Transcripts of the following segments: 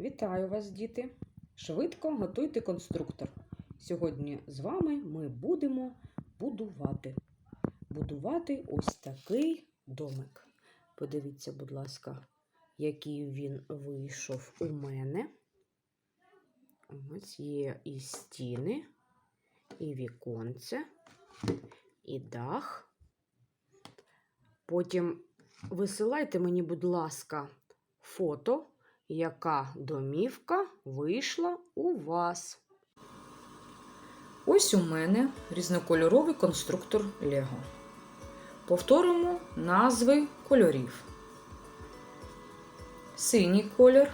Вітаю вас, діти! Швидко готуйте конструктор. Сьогодні з вами ми будемо будувати. Будувати ось такий домик. Подивіться, будь ласка, який він вийшов у мене. Ось є і стіни, і віконце, і дах. Потім висилайте мені, будь ласка, фото яка домівка вийшла у вас. Ось у мене різнокольоровий конструктор Лего. Повторимо назви кольорів. Синій колір,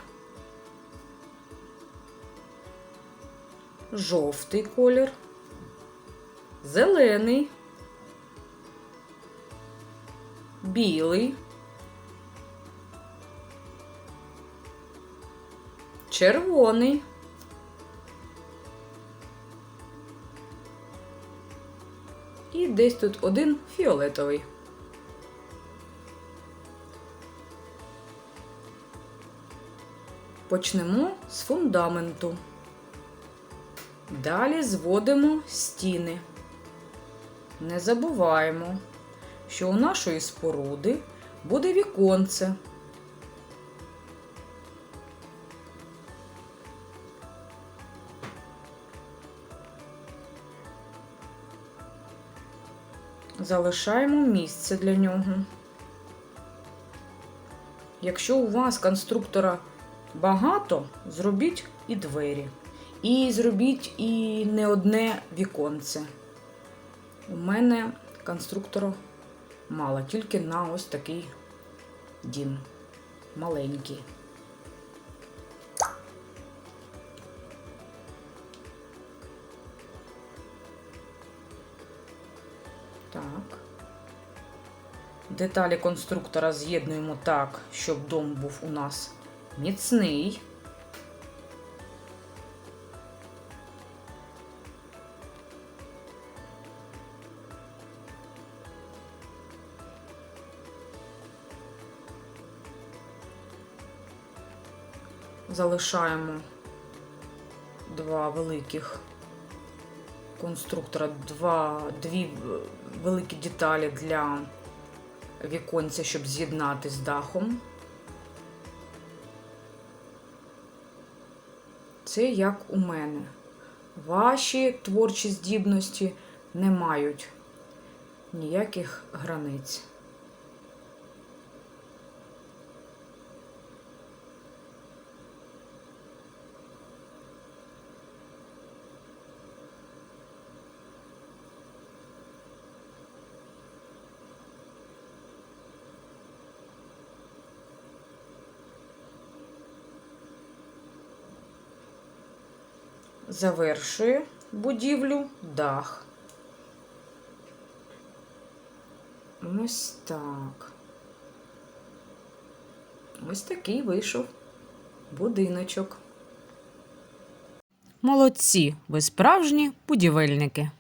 жовтий колір, зелений, білий. Червоний, і десь тут один фіолетовий. Почнемо з фундаменту. Далі зводимо стіни. Не забуваємо, що у нашої споруди буде віконце. Залишаємо місце для нього. Якщо у вас конструктора багато, зробіть і двері. І зробіть і не одне віконце. У мене конструктора мало, тільки на ось такий дім маленький. Так. Деталі конструктора з'єднуємо так, щоб дом був у нас міцний. Залишаємо два великих конструктора два, дві великі деталі для віконця, щоб з'єднати з дахом. Це як у мене. Ваші творчі здібності не мають ніяких границь. Завершує будівлю дах. Ось так. Ось такий вийшов будиночок. Молодці, ви справжні будівельники.